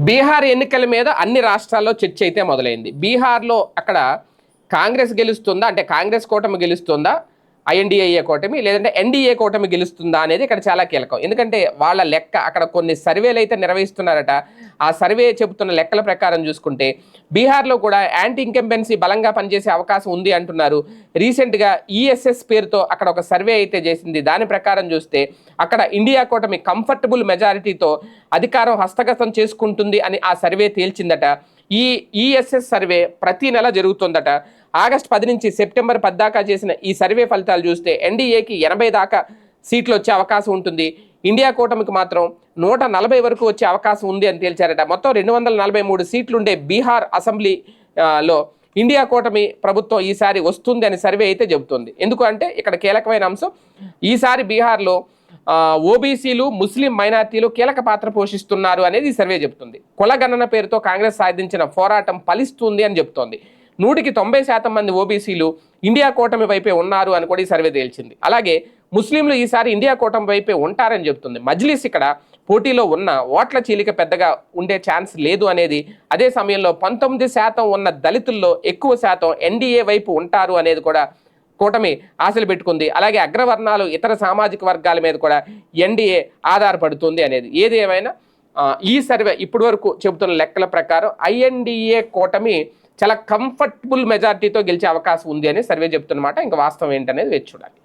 బీహార్ ఎన్నికల మీద అన్ని రాష్ట్రాల్లో చర్చ అయితే మొదలైంది. బీహార్లో అక్కడ కాంగ్రెస్ గెలుస్తుందా? అంటే కాంగ్రెస్ కూటమి గెలుస్తుందా? ఐఎన్డిఏ కూటమి లేదంటే ఎన్డీఏ కూటమి గెలుస్తుందా అనేది ఇక్కడ చాలా కీలకం. ఎందుకంటే వాళ్ళ లెక్క అక్కడ కొన్ని సర్వేలు అయితే నిర్వహిస్తున్నారట. ఆ సర్వే చెబుతున్న లెక్కల ప్రకారం చూసుకుంటే బీహార్లో కూడా యాంటీ ఇంకంబెన్సీ బలంగా పనిచేసే అవకాశం ఉంది అంటున్నారు. రీసెంట్గా ఈఎస్ఎస్ పేరుతో అక్కడ ఒక సర్వే అయితే చేసింది. దాని ప్రకారం చూస్తే అక్కడ ఇండియా కూటమి కంఫర్టబుల్ మెజారిటీతో అధికారం హస్తగతం చేసుకుంటుంది అని ఆ సర్వే తేల్చిందట. ఈ ఈఎస్ఎస్ సర్వే ప్రతి నెల జరుగుతుందట. ఆగస్ట్ పది నుంచి సెప్టెంబర్ పద్దాకా చేసిన ఈ సర్వే ఫలితాలు చూస్తే ఎన్డీఏకి ఎనభై దాకా సీట్లు వచ్చే అవకాశం ఉంటుంది. ఇండియా కూటమికి మాత్రం నూట నలభై వరకు వచ్చే అవకాశం ఉంది అని తేల్చారట. మొత్తం రెండు వందల నలభై మూడు సీట్లుండే బీహార్ అసెంబ్లీ లో ఇండియా కూటమి ప్రభుత్వం ఈసారి వస్తుంది అని సర్వే అయితే చెబుతుంది. ఎందుకు అంటే ఇక్కడ కీలకమైన అంశం ఈసారి బీహార్లో ఓబీసీలు ముస్లిం మైనార్టీలు కీలక పాత్ర పోషిస్తున్నారు అనేది ఈ సర్వే చెబుతుంది కులగణన పేరుతో కాంగ్రెస్ సాధించిన పోరాటం ఫలిస్తుంది అని చెబుతోంది నూటికి తొంభై శాతం మంది ఓబీసీలు ఇండియా కూటమి వైపే ఉన్నారు అని కూడా ఈ సర్వే తేల్చింది. అలాగే ముస్లింలు ఈసారి ఇండియా కూటమి వైపే ఉంటారని చెబుతుంది మజ్లిస్ ఇక్కడ పోటీలో ఉన్న ఓట్ల చీలిక పెద్దగా ఉండే ఛాన్స్ లేదు అనేది అదే సమయంలో పంతొమ్మిది శాతం ఉన్న దళితుల్లో ఎక్కువ శాతం ఎన్డీఏ వైపు ఉంటారు అనేది కూడా కూటమి ఆశలు పెట్టుకుంది. అలాగే అగ్రవర్ణాలు ఇతర సామాజిక వర్గాల మీద కూడా ఎన్డీఏ ఆధారపడుతుంది అనేది. ఏది ఏమైనా ఈ సర్వే ఇప్పటి వరకు చెబుతున్న లెక్కల ప్రకారం ఐఎన్డీఏ కూటమి చాలా కంఫర్టబుల్ మెజారిటీతో గెలిచే అవకాశం ఉంది అని సర్వే చెప్తున్నమాట ఇంకా వాస్తవం ఏంటనేది వేచి చూడాలి.